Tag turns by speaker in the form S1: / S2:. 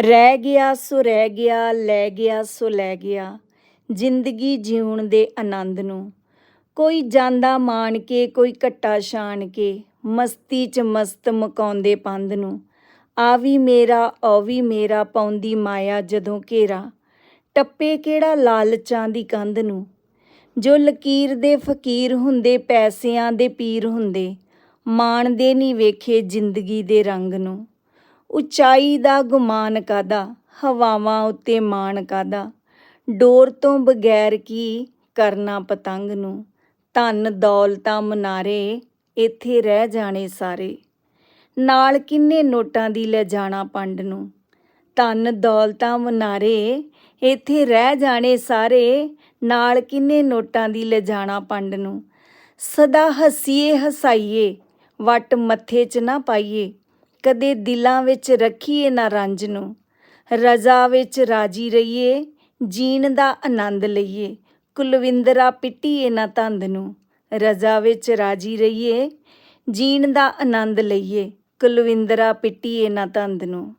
S1: ਰਹਿ ਗਿਆ ਸੋ ਰਹਿ ਗਿਆ, ਲੈ ਗਿਆ ਸੋ ਲੈ ਗਿਆ। ਜ਼ਿੰਦਗੀ ਜਿਉਣ ਦੇ ਆਨੰਦ ਨੂੰ। ਕੋਈ ਜਾਂਦਾ ਮਾਣ ਕੇ, ਕੋਈ ਘੱਟਾ ਛਾਣ ਕੇ, ਮਸਤੀ ਚ ਮਸਤ ਮਕਾਉਂਦੇ ਪੰਧ ਨੂੰ। ਆ ਵੀ ਮੇਰਾ ਔ ਵੀ ਮੇਰਾ ਪਾਉਂਦੀ ਮਾਇਆ ਜਦੋਂ ਘੇਰਾ। ਟੱਪੇ ਕਿਹੜਾ ਲਾਲਚਾਂ ਦੀ ਕੰਧ ਨੂੰ? ਜੋ ਲਕੀਰ ਦੇ ਫਕੀਰ ਹੁੰਦੇ, ਪੈਸਿਆਂ ਦੇ ਪੀਰ ਹੁੰਦੇ ਮਾਣਦੇ ਨਹੀਂ ਵੇਖੇ ਜ਼ਿੰਦਗੀ ਦੇ ਰੰਗ ਨੂੰ। ਉਚਾਈ ਦਾ ਗੁਮਾਨ ਕਾਦਾ? ਹਵਾਵਾਂ ਉੱਤੇ ਮਾਣ ਕਾਦਾ? ਡੋਰ ਤੋਂ ਬਗੈਰ ਕੀ ਕਰਨਾ ਪਤੰਗ ਨੂੰ? ਧਨ ਦੌਲਤਾਂ ਮਨਾਰੇ, ਇੱਥੇ ਰਹਿ ਜਾਣੇ ਸਾਰੇ। ਨਾਲ ਕਿੰਨੇ ਨੋਟਾਂ ਦੀ ਲੈ ਜਾਣਾ ਪੰਡ ਨੂੰ? ਧਨ ਦੌਲਤਾਂ ਮਨਾਰੇ, ਇੱਥੇ ਰਹਿ ਜਾਣੇ ਸਾਰੇ। ਨਾਲ ਕਿੰਨੇ ਨੋਟਾਂ ਦੀ ਲੈ ਜਾਣਾ ਪੰਡ ਨੂੰ? ਸਦਾ ਹਸੀਏ ਹਸਾਈਏ, ਵਟ ਮੱਥੇ 'ਚ ਨਾ ਪਾਈਏ। ਕਦੇ ਦਿਲਾਂ ਵਿੱਚ ਰੱਖੀਏ ਨਾ ਰੰਜ ਨੂੰ। ਰਜ਼ਾ ਵਿੱਚ ਰਾਜੀ ਰਹੀਏ, ਜੀਣ ਦਾ ਆਨੰਦ ਲਈਏ। ਕੁਲਵਿੰਦਰਾ ਪਿੱਟੀਏ ਨਾ ਤੰਦ ਨੂੰ। ਰਜ਼ਾ ਵਿੱਚ ਰਾਜੀ ਰਹੀਏ, ਜੀਣ ਦਾ ਆਨੰਦ ਲਈਏ। ਕੁਲਵਿੰਦਰਾ ਪਿੱਟੀਏ ਨਾ ਤੰਦ ਨੂੰ।